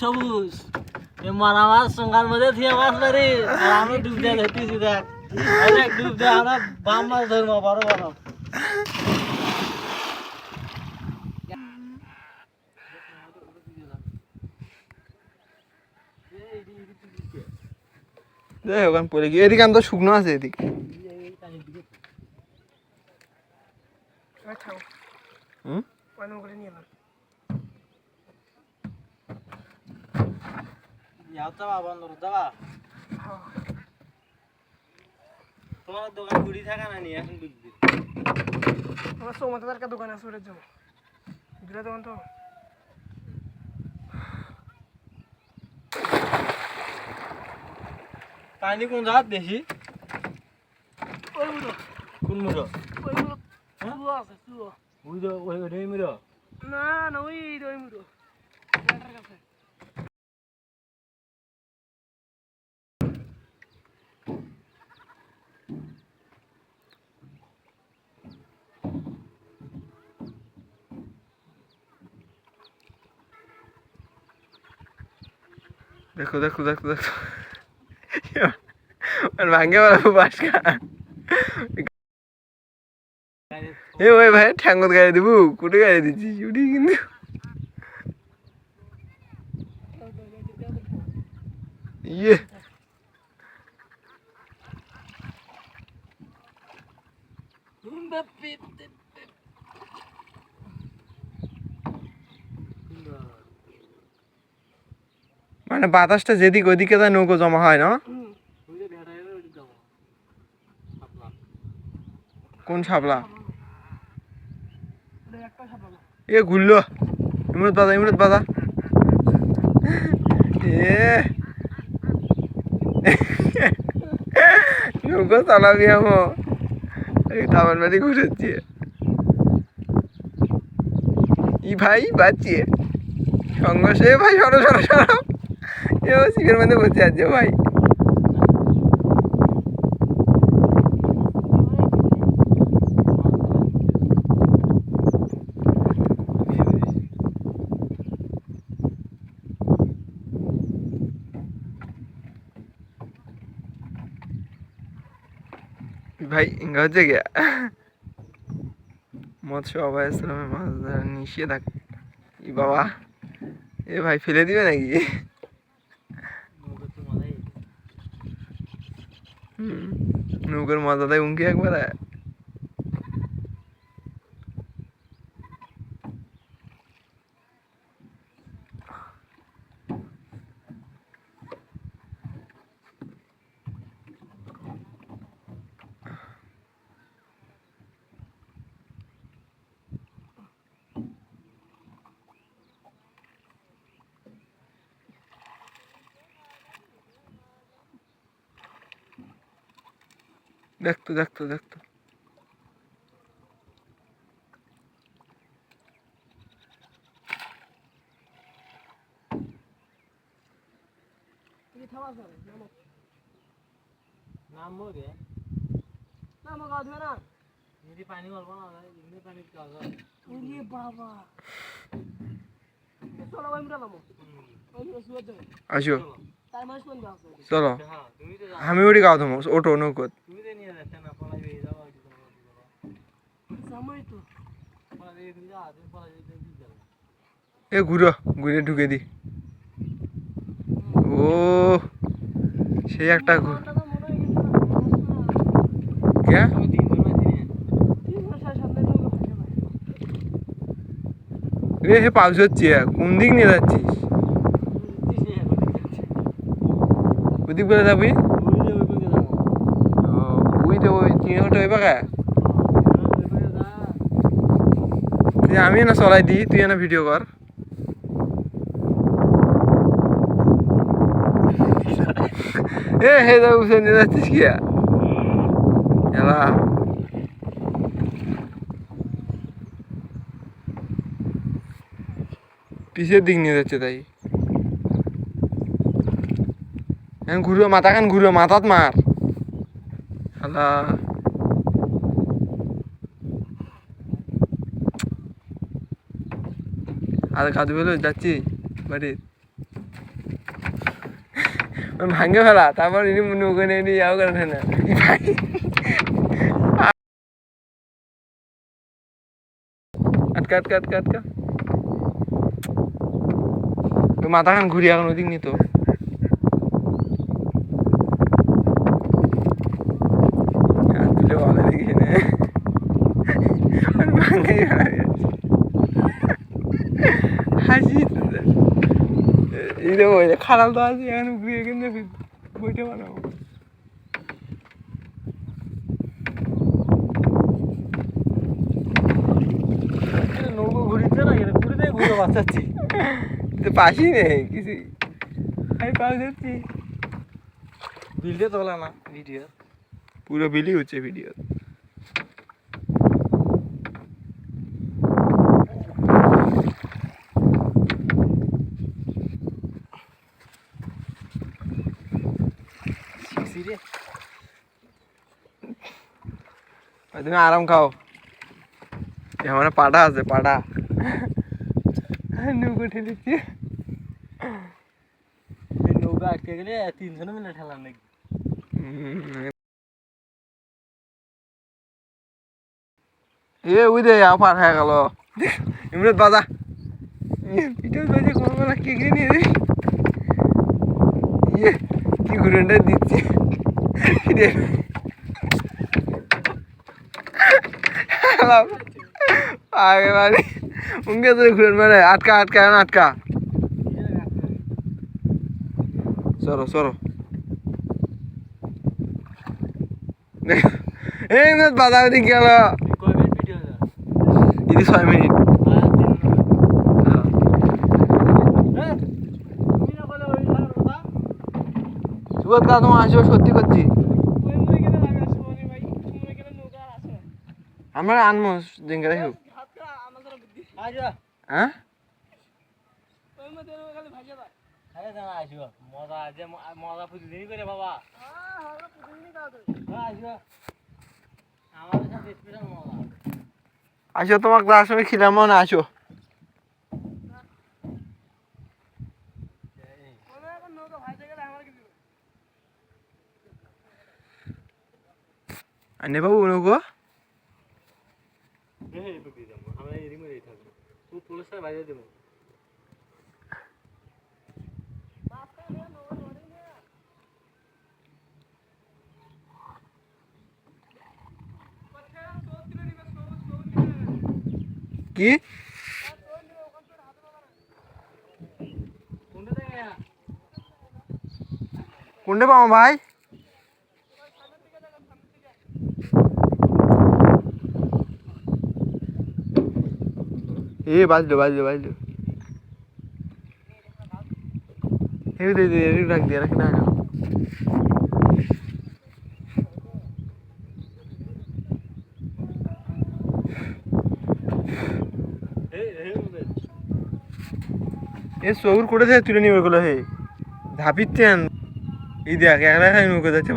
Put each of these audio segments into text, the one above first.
সবুজ। এ মারা মাছ সঙ্গার মধ্যে থিয়ে মাছ ধরি। আর আমি ডুব দিয়ে ধরতেছি দেখ। অনেক ডুব দিয়ে আমরা বাম মাছ ধরবো বড় বড়। যাই হোক আমি পড়ে গিয়ে। এদিকে আমি তো শুকনো আছে এদিকে। হুম? যাওয়া বন্ধ দাবা তোমার দোকান ঘুরি থাকা না নি? এখন বুঝবি আমার সৌমতাদার কা দোকান আছে ওটার যাব দুটা দোকান তো পানি কোন জায়গাত বেশি ওই মুড়ো। কোন মুরো ওই মুড়ো। চুয়া আছে চুয়া ওই ওই মুরো না না ওই ওই মুড়ো। দেখো দেখো দেখো দেখো। ভাঙ্গে বলা বাস খা এ ওই ভাই, ঠ্যাঙ্গত গাড়ি দিব, কুটে গাড়ি দিচ্ছিস উঠি কিন্তু। ইয়ে। মানে বাতাসটা যেদিক ওইদিকে তাই নৌকো জমা হয়, না? কোন সাপালো এ ঘুরলো ইমরত বাজা ইমরত বাজা এ। নৌকো চালাবি আমো। এই তামান বাড়ি ঘুরেছি। ই ভাই বাঁচিয়ে সঙ্গ সে ভাই, সরো সরো সরো। এ ও শিখের মধ্যে বসে আছে ভাই ভাই হচ্ছে গিয়া। মৎস্য অভয়াশ্রমে মাছ ধরা নিষেধাক ই বাবা। এ ভাই, ফেলে দিবে নৌকো তো মজাই হুম, নৌকার মাথাটাই উনকি একবার। দেখতো দেখতো দেখতো। তুমি থামা যাবে নামো। নাম রে নামো গা ধুয়ে না যদি পানি অল্প না এমনি পানি কাজ ওরে বাবা। চলো ওই মুড়ো নামো আসো চলো। আমি ওটি গাও তোমার ওটো নৌকো তুমি তো নিয়ে যাচ্ছে না পলাই বেরিয়ে যাব ওই দিকে সময় তো পলাই বেরিয়ে তুমি যা তুমি পলাই বেরিয়ে তুমি যাবে এ ঘুরো, ঘুরে ঢুকে দি। ও, সেই একটা কে? এ, হে পাউস হচ্ছে, কোন দিক নিয়ে যাচ্ছিস? ওদিক বলে যাবি? ওই তো ওই তিন ঘণ্টা ওই পাকা তুই আমি না চলাই দিই তুই না ভিডিও কর এ হে যাব নিয়ে যাচ্ছিস কি? এলা। পিছের দিক নিয়ে যাচ্ছে তাই। এখন ঘুরো মাথা খান ঘুরো মাথাত মার। আল্লাহ। আর কাদু বেলো যাচ্ছি বাড়ির। ভাঙে ফেলা, তারপর ইনি নৌকা নিয়ে নিয়ে যাও করে না আটকা আটকা আটকা আটকা। মাথা খান ঘুরি এখন ওদিক নিত তুলে বলে দেখি না ভাঙাই হাসি এই দেখো ওই খারাপ তো আছে এখানে ঘুরিয়ে কিন্তু বইটা বানাবো। নৌকো ঘুরিচ্ছে না এটা ঘুরিতে ঘুরে বাঁচাচ্ছি তো পাশেই নেই কিছু। আমি পাও যাচ্ছি বিলতে তোলা না ভিডিও। পুরো বিলি হচ্ছে ভিডিও সিরে তুমি আরাম খাও। আমার পাটা আছে পাটা নৌকো ঠেলেছি এই নৌকা আটকে গেলে তিনশো মিলে ঠেলার নাকি? এ ওই দে আও পার হয়ে গেল। ইমরাত বাজা। পিঠে বাজে কোনো বেলা কেকে নিয়ে ইয়ে কি ঘুরেনটা দিচ্ছে। আগে মানে উনকে তো ঘুরেন মানে আটকা আটকা আটকা। সরো সরো। এই গেল। ভিডিও ইদি ছয় মিনিট। বলে ওই খাওয়ার কথা তোমার আসবে সত্যি করছি ওই মুই গেলে আমি আসব নি ভাই মুই গেলে নৌকা আর আসে না আমরা আনব জিঙ্গারে হোক হাত কা আমাদের বুদ্ধি আজা হ্যাঁ? মজা আছে মজা প্রতিদিনই করে বাবা আমাদের সাথে স্পেশাল মজা আসো তোমার ক্লাস আমি খিলাম না আসো আনে বাবু নৌকো এই বুদ্ধি যাব আমরা এই রিমোটেই থাকব তুই পুলিশের বাইরে দেবো কি কোনটা থেকে কোনটা পাবো ভাই এ, বাজলো বাজলো বাজলো। রাখ দিয়ে, রাখ না এ সৌর করে তুলে নিবে গুলো হে। ধাপিচ্ছেন এই দেখ, একলা খাই নৌকো যাচ্ছে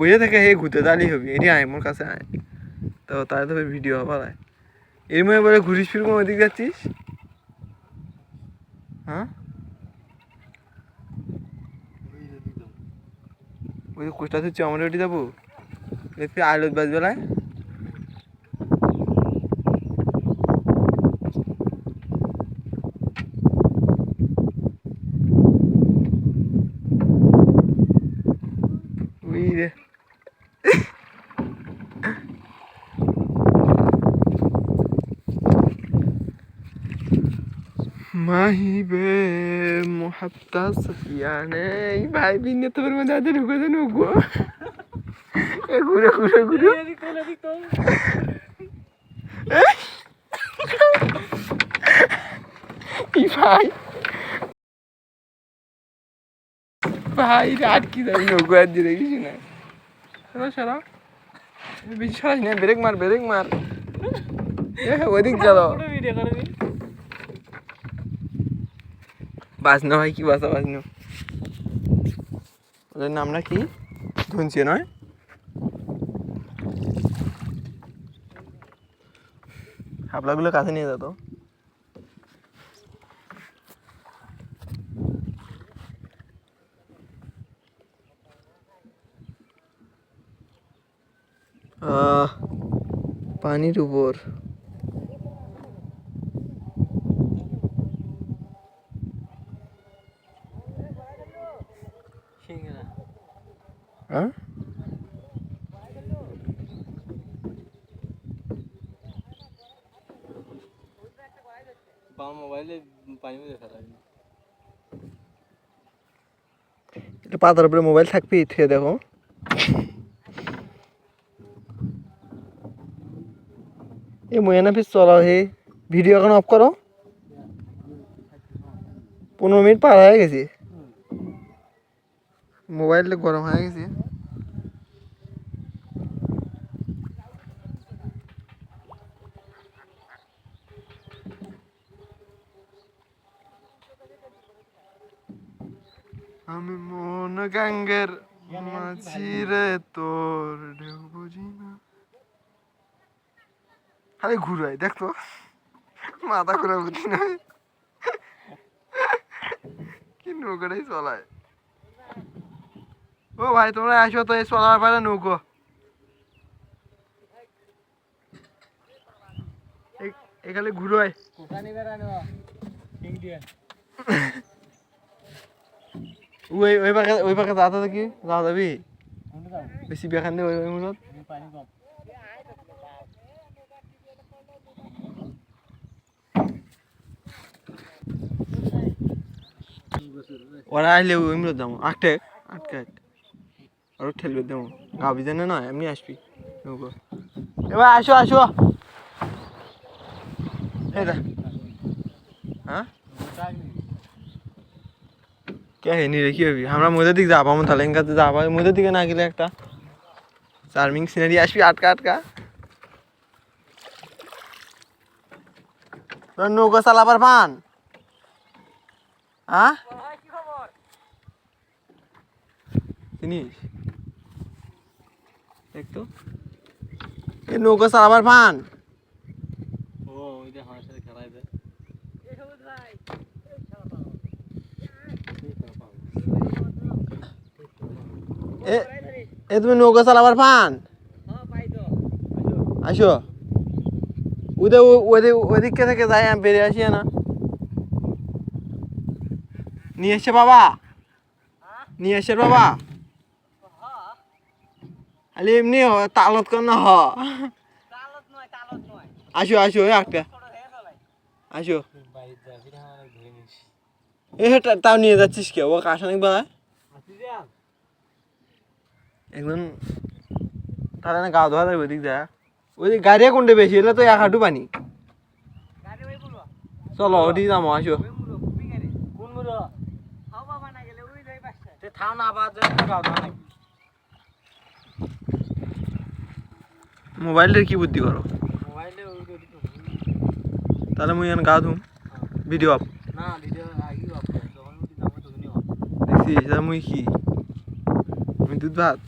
বইয়ে থেকে হে ঘুরতে দালি হবি। এটি আয় মোর কাছে আয়। তো তাই তো ভিডিও হবার আয় এর মধ্যে বলে ঘুরিস ফিরবো ওদিক যাচ্ছিস? হ্যাঁ ওই কোষ্টা হচ্ছে আমার ওটি যাব। দেখবি আলোত বাজবেলায় ওই রে মাহিবে মোহাব্বতা সফিয়ানে এই ভাই বিনে তোর মধ্যে আছে ঢুকে দেন গো এ, ঘুরে ঘুরে ঘুরে। এই ভাই। ভাই, রাত কি যাবি নৌকো আর দিয়ে দেখিস না। সরা সরা বেশি সরাস না, ব্রেক মার ব্রেক মার। ওদিক চলো। ভিডিও করবি বাজনা ভাই কি বাসা বাজনা। ওদের নামটা কি ধুনছে নয়? হাবলাগুলো কাছে নিয়ে যেত পানির উপর। পাতার উপরে মোবাইল থাকবি, থুয়ে দেখো। এ ময়না ফিস চলাও হে ভিডিও এখন অফ করো। পনেরো মিনিট পার হয়ে গেছে। মোবাইলটা গরম হয়ে গেছে আমি মন গাঙ্গের মাঝি রে তোর ঢেউ বুঝি না খালি ঘুরাই দেখ তো। মাথা ঘুরা বুঝি না কি নৌকাটাই চলায়। ও ভাই তোমরা আসো তো এই চলার পারে নৌকো। খালি ঘুরোয় কোকানি বেড়ানো সিং দিয়ে ওই ওই পাকে ওই পাকে যাতে দেখি যা যাবি কোনটা যাও বেশি বেখান দিয়ে ওই মূলত? ওরা আসলে ওই মূলত যাব আটকে আটকে আর ঠেলবে দেবো গাবি জানে না, এমনি আসবি। এবার আসো আসো। দা হ্যাঁ? কে হে নিরে কি হবি আমরা মধ্যে দিক যাব আমার কাছে যাব মধ্যে দিকে না গেলে একটা চার্মিং সিনারি আসবি আটকা আটকা নৌকা চালাবার পান হ্যাঁ জিনিস দেখতো নৌকা চালাবার পান ও আমার সাথে খেলাই দেয় এ তুমি নৌকা চালাবার পান? আসো ওদের ওদের ওদিকে থেকে যাই আমি বেরিয়ে আসি না। নিয়ে এসছে বাবা। নিয়ে এসছে বাবা। আরে এমনি হ তালত কর না হ। আসো আসো একটা। আসো। এ তাও নিয়ে যাচ্ছিস কে? ও কাশানিক বেলায় আসি যা একদম তাহলে না গা ধোয়া যাবে ওইদিক যায় ওইদিক গাড়িয়া কোনটা বেশি এলে তো এক হাঁটু পানি চলো ওদিকে যাব আসো কোন মুরো তে থাও না আবার যেন গাও না নাকি কি বুদ্ধি করো ওই। তাহলে মুই এখন গা ধুম। Video up. দেখছি মুই কি? মুই দুধ ভাত।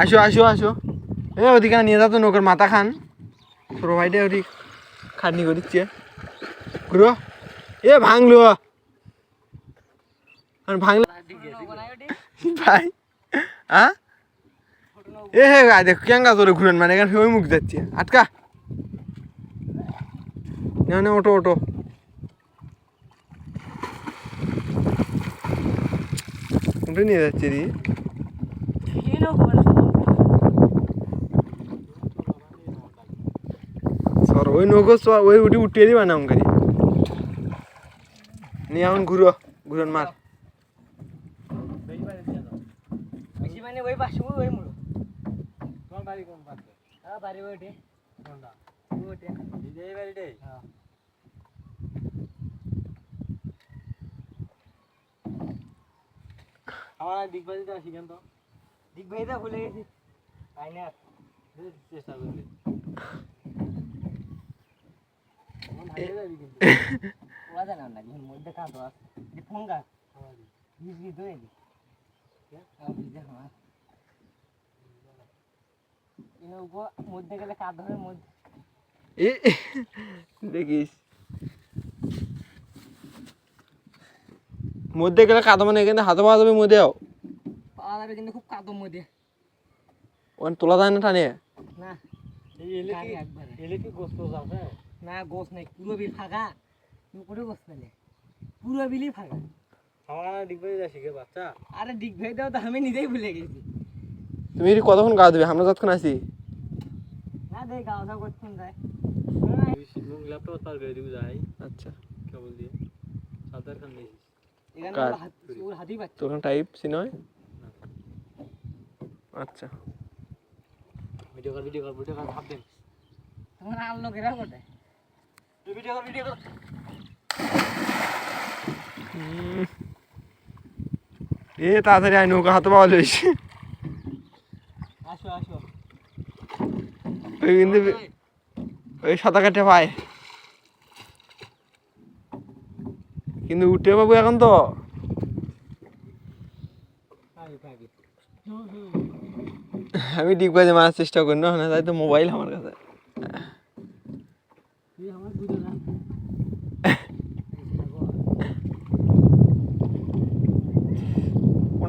আসো আসো আসো এ ওদিকে নিয়ে যাতো নৌকার মাথা খান। ছোট ভাইটা ওদিক খাটনি করে দিচ্ছে ঘুরো এ, ভাঙলো। আর ভাঙলো। ভাই হ্যাঁ এ, হে গা দেখ, কেঙ্গা তোরে ঘুরেন মানে এখানে ওই মুখ যাচ্ছে। আটকা। না না ওটো ওটো কোনটা নিয়ে যাচ্ছে রে সর ওই নৌকো ওই উঠি উঠিয়ে দিবা না অঙ্কারি নিয়ে এখন ঘুরো ঘুরন মার বেশি বাইরে দিয়ে দাও বেশি মানে ওই পাশে? ওই মুলো তোমার বাড়ি কোন পাশে হ্যাঁ বাড়ি ওইটে কোনটা ওইটে এই বাড়িটাই হ্যাঁ আমার আর দিক বাড়িতে আসি কেন তো দিক ভাইটা ভুলে গেছি তাই না দে, চেষ্টা করবি যাবি কিন্তু না ঘুম মধ্যে কাঁদো আছে যে আমার বিজে আমার এনে মধ্যে গেলে কাঁদ ধরে মধ্যে। দেখিস। মধ্যে গেলে কাদা মানে এখানে হাতে পাওয়া যাবে মধ্যেও? পাওয়া যাবে কিন্তু খুব কাঁদো মধ্যে। ওখানে তোলা যায় না টানে না। এলে কি গোস্ত আছে না গোস নাই পুরো বিল ফাঁকা। উপরে পুরো বিলই ফাঁকা আমার বাচ্চা আরে ডিগ ভাই দাও তো আমি নিজেই ভুলে গেছি। তুমি কতক্ষণ গা দেবে আমরা যতক্ষণ না যায়। ল্যাপটপ পার করে দিব যাই। আচ্ছা। কেবল দিয়ে। সাদার খান নিয়েছিস এখানে কার? ওর হাত- ওর হাতেই পাচ্ছে তোর টাইপ আচ্ছা। ভিডিও কর ভিডিও কর ভিডিও কর ভাব দেন তোমার আর লোকেরা কোথায় তুই ভিডিও কর ভিডিও কর। এ তাড়াতাড়ি আয় নৌকা হাতে পাওয়া লইস আসো আসো। ওই কিন্তু ওই। সাঁতার কাটে পায়। কিন্তু উঠতে পাবো এখন তো। আমি ডিগ বাজে মারার চেষ্টা করি না তাই তো মোবাইল আমার কাছে তুই আমার বুঝো না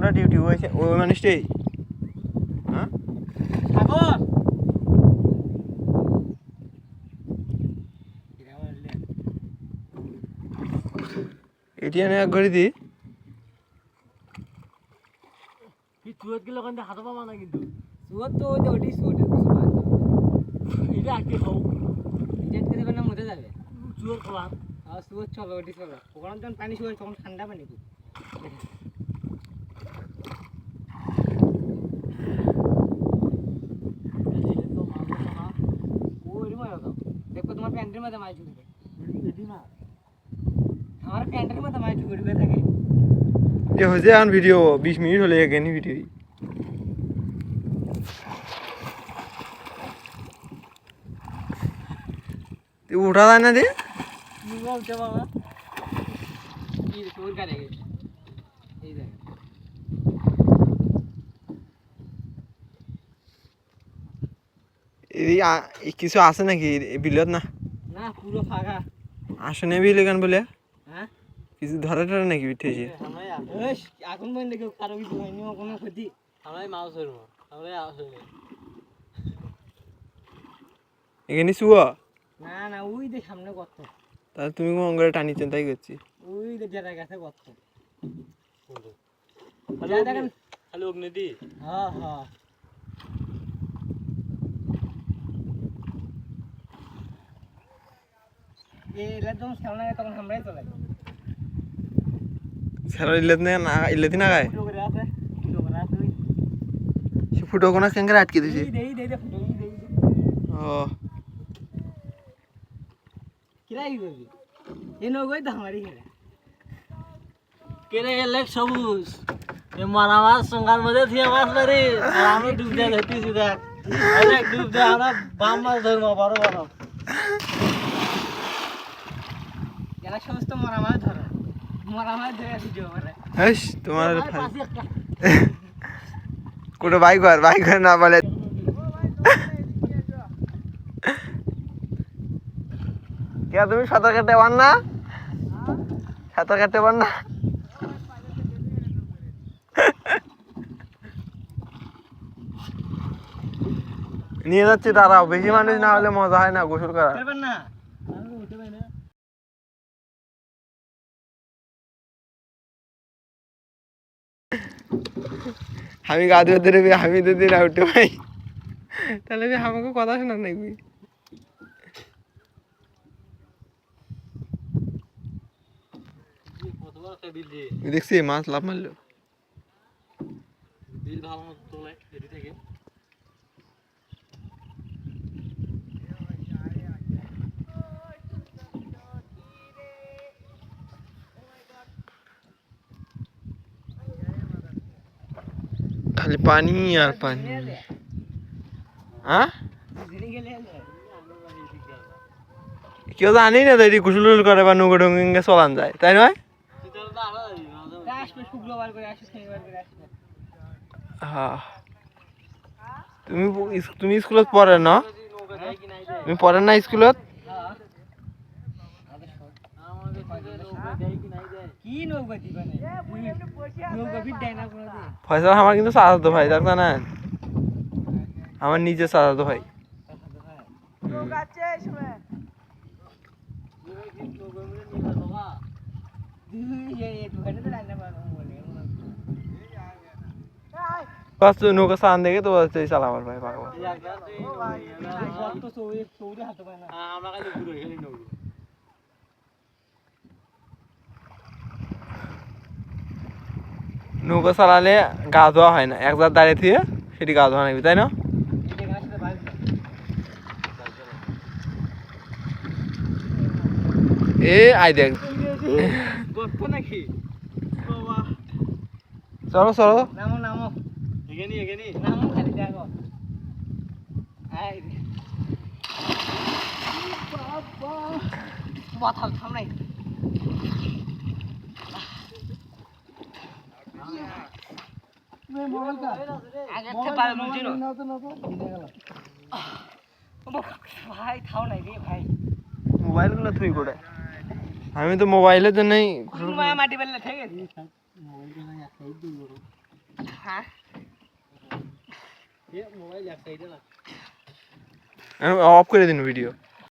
কোনটা ডিউটি হয়েছে? ওই মানুষটাই হ্যাঁ? এটি আমি এক ঘড়ি দিই কি তুই গেলে ওখান থেকে হাতে পাবা না কিন্তু? সুয়ার তো ওই ওটি সুয়াটের কিছু এটা আগে খাও। রিজেক্ট করে না মরে যাবে। চুয়োর খোলা আর সুয়ার চলো ওটি চলো। ওখানে যখন পানি শুয়ে তখন ঠান্ডা পানি খুব ওই মারো দাও দেখো তোমার প্যান্টের মধ্যে মাছ ঢুকবে এটি না আমার প্যান্টের মধ্যে মাছ ঢুকে ঢুকে থাকে যে হয়েছে এখন ভিডিও বিশ মিনিট হলে এখানে ভিডিও উঠা যায় না রে তুমি বলতে বাবা কি তোর গাড়ি গেছে এই দেখ এই আ- এই কিছু আছে নাকি এই বিলত না না পুরো ফাঁকা। আসনে বিল এখান বলে? হ্যাঁ? কিছু ধরে ধরে নাকি উঠেছে এখন পর্যন্ত কেউ কারও কিছু হয়নি কোনো ক্ষতি। আমরাই মাছ ধরবো আমরাই আসলে এখানে শুয়া। না না ওই যে সামনে গর্ত। তাহলে তুমি কোন অঙ্গরে টানিছেন তাই করছি। ওই যে যেটা গেছে গর্ত। খালি অগ্নিদি। হ্যাঁ হ্যাঁ। সেরা ইল্লাত না ইল্লাতি না গায় করে করে সে ফুটো কোনা কেঙ্গারে আটকে দিছে? ও। কিরা কি করবি? এই নগই তো আমারই খেলা। কেনে গেলে সবুজ? এ মারা মাছ সঙ্গার মধ্যে থিয়ে মাছ মারি আর ডুব দিয়ে ধরতেছি দেখ। ডুব দিয়ে আমরা বাম মাছ ধরবো বড় বড়। এরা সমস্ত মরা মাছ ধরে। মরা মাছ ধরে ভিডিও করে। হ্যাস তোমার কোটো বাইক কর বাইক কর না বলে। কে তুমি সাঁতার কাটতে পার না? সাঁতার কাটতে পার না? নিয়ে যাচ্ছি দাঁড়াও। বেশি মানুষ না হলে মজা হয় না গোসল করা না। আমি গা ধুয়ে ধরে আমি যদি না উঠে পাই তাহলে বি আমাকে কথা শোনা নাকি? দেখছি মাছ লাভ মারলো। বিল ভালো মতো তোলে থেকে। খালি পানি আর পানি। হ্যাঁ? কেউ জানি না তো এটি করে বা নৌকো ডঙ্গে চলান যায়, তাই নয়? হ্যাঁ। তুমি তুমি স্কুলত পড়ে, না? তুমি পড়ে না স্কুলত আমাদের থেকে নৌকা দেয় কি নাই দেয়? কি নৌকা দিবা না নৌকা বিট দেয় না কোনো দিন ফয়সাল আমার কিন্তু চাচাতো ভাই দেখ না আমার নিজে চাচাতো ভাই। নৌকা আছে এই সময় দুই দিন নৌকা মিলে নিয়ে যাব বাবা। দুই এই দোকানে তো রান্না বান্না বলে বাস তুই নৌকা চান দেখে তো বলছে চালা আমার ভাই পাগল এই একবার তুই নৌকা নিয়ে যা। কত চৌড়ি চৌড়ি হাতে পায় না হ্যাঁ, আমরা খালি ঘুরে খেলি নৌকো। নৌকা চালালে গা ধোয়া হয় না। এক জাত দাঁড়িয়ে থেকে সেটি গা ধোয়া নাকি তাই না? এ আই দেখ। চলো চলো। নামো নামো এখানে, থাম থাম নাই আগে একটা বার বলছি না। ভাই থাও নাই রে ভাই মোবাইলগুলো তুই করে আমি তো মোবাইলের জন্যই কুসুম মায়া মাটি বেললে ঠিক আছে হ্যাঁ এ, মোবাইল এক সাইডে না অফ করে দিন ভিডিও